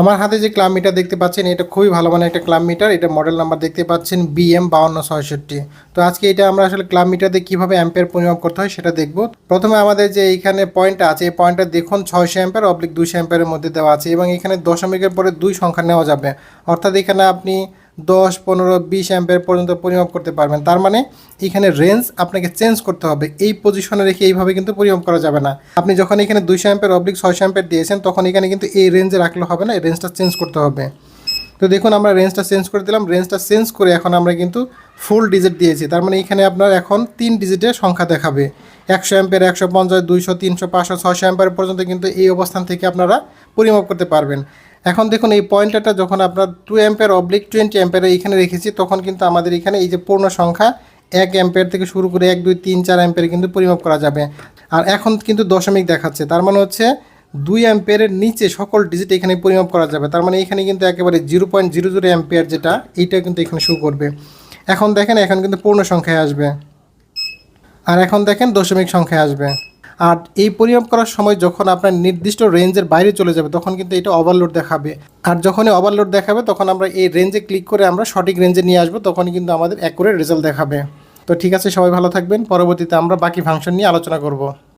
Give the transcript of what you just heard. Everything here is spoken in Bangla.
আমার হাতে যে ক্লাব মিটার দেখতে পাচ্ছেন, এটা খুবই ভালো মানের একটা ক্লাব মিটার। এটা মডেল নাম্বার দেখতে পাচ্ছেন বি এম বাউন্ন ছয়ষট্টি। তো আজকে এটা আমরা আসলে ক্লাব মিটার দিয়ে কীভাবে অ্যাম্পের পরিমাপ করতে হয় সেটা দেখব। প্রথমে আমাদের যে এইখানে পয়েন্টটা আছে, এই পয়েন্টটা দেখুন, ছয়শো অ্যাম্পের অবলিক দুশো অ্যাম্পের মধ্যে দেওয়া আছে এবং এখানে দশমিকের পরে দুই সংখ্যা নেওয়া যাবে। অর্থাৎ এখানে আপনি দশ, পনেরো, বিশ অ্যাম্পের পর্যন্ত পরিমাপ করতে পারবেন। তার মানে এখানে রেঞ্জ আপনাকে চেঞ্জ করতে হবে। এই পজিশনে রেখে এইভাবে কিন্তু পরিমাপ করা যাবে না। আপনি যখন এখানে দুইশো অ্যাম্পের অবলিক ছয়শো অ্যাম্পের দিয়েছেন, তখন এখানে কিন্তু এই রেঞ্জে রাখলে হবে না, এই রেঞ্জটা চেঞ্জ করতে হবে। তো দেখুন, আমরা রেঞ্জটা চেঞ্জ করে দিলাম। রেঞ্জটা চেঞ্জ করে এখন আমরা কিন্তু ফুল ডিজিট দিয়েছি। তার মানে এখানে আপনার এখন তিন ডিজিটের সংখ্যা দেখাবে। একশো অ্যাম্পের একশো পঞ্চাশ, দুইশো, তিনশো, পাঁচশো, ছয়শো অ্যাম্পের পর্যন্ত কিন্তু এই অবস্থান থেকে আপনারা পরিমাপ করতে পারবেন। এখন দেখুন, এই পয়েন্টারটা যখন আপনার টু অ্যাম্পের অবলিক টোয়েন্টি অ্যাম্পের এখানে রেখেছি, তখন কিন্তু আমাদের এখানে এই যে পূর্ণ সংখ্যা এক অ্যাম্পের থেকে শুরু করে এক, দুই, তিন, চার অ্যাম্পের কিন্তু পরিমাপ করা যাবে। আর এখন কিন্তু দশমিক দেখাচ্ছে, তার মানে হচ্ছে দুই অ্যাম্পেয়ারের নিচে সকল ডিজিট এখানে পরিমাপ করা যাবে, তার মানে এখানে কিন্তু একেবারে zero point zero zero ampere যেটা, এইটা কিন্তু এখানে শুরু করবে। এখন দেখেন, এখন কিন্তু পূর্ণ সংখ্যায় আসবে। আর এখন দেখেন দশমিক সংখ্যা আসবে। আর এই পরিমাপ করার সময় যখন আপনার নির্দিষ্ট রেঞ্জের বাইরে চলে যাবে, তখন কিন্তু এটা ওভারলোড দেখাবে। আর যখনই ওভারলোড দেখাবে, তখন আমরা এই রেঞ্জে ক্লিক করে আমরা সঠিক রেঞ্জে নিয়ে আসব, তখনই কিন্তু আমাদের অ্যাকুরেট রেজাল্ট দেখাবে। তো ঠিক আছে, সবাই ভালো থাকবেন। পরবর্তীতে আমরা বাকি ফাংশন নিয়ে আলোচনা করব।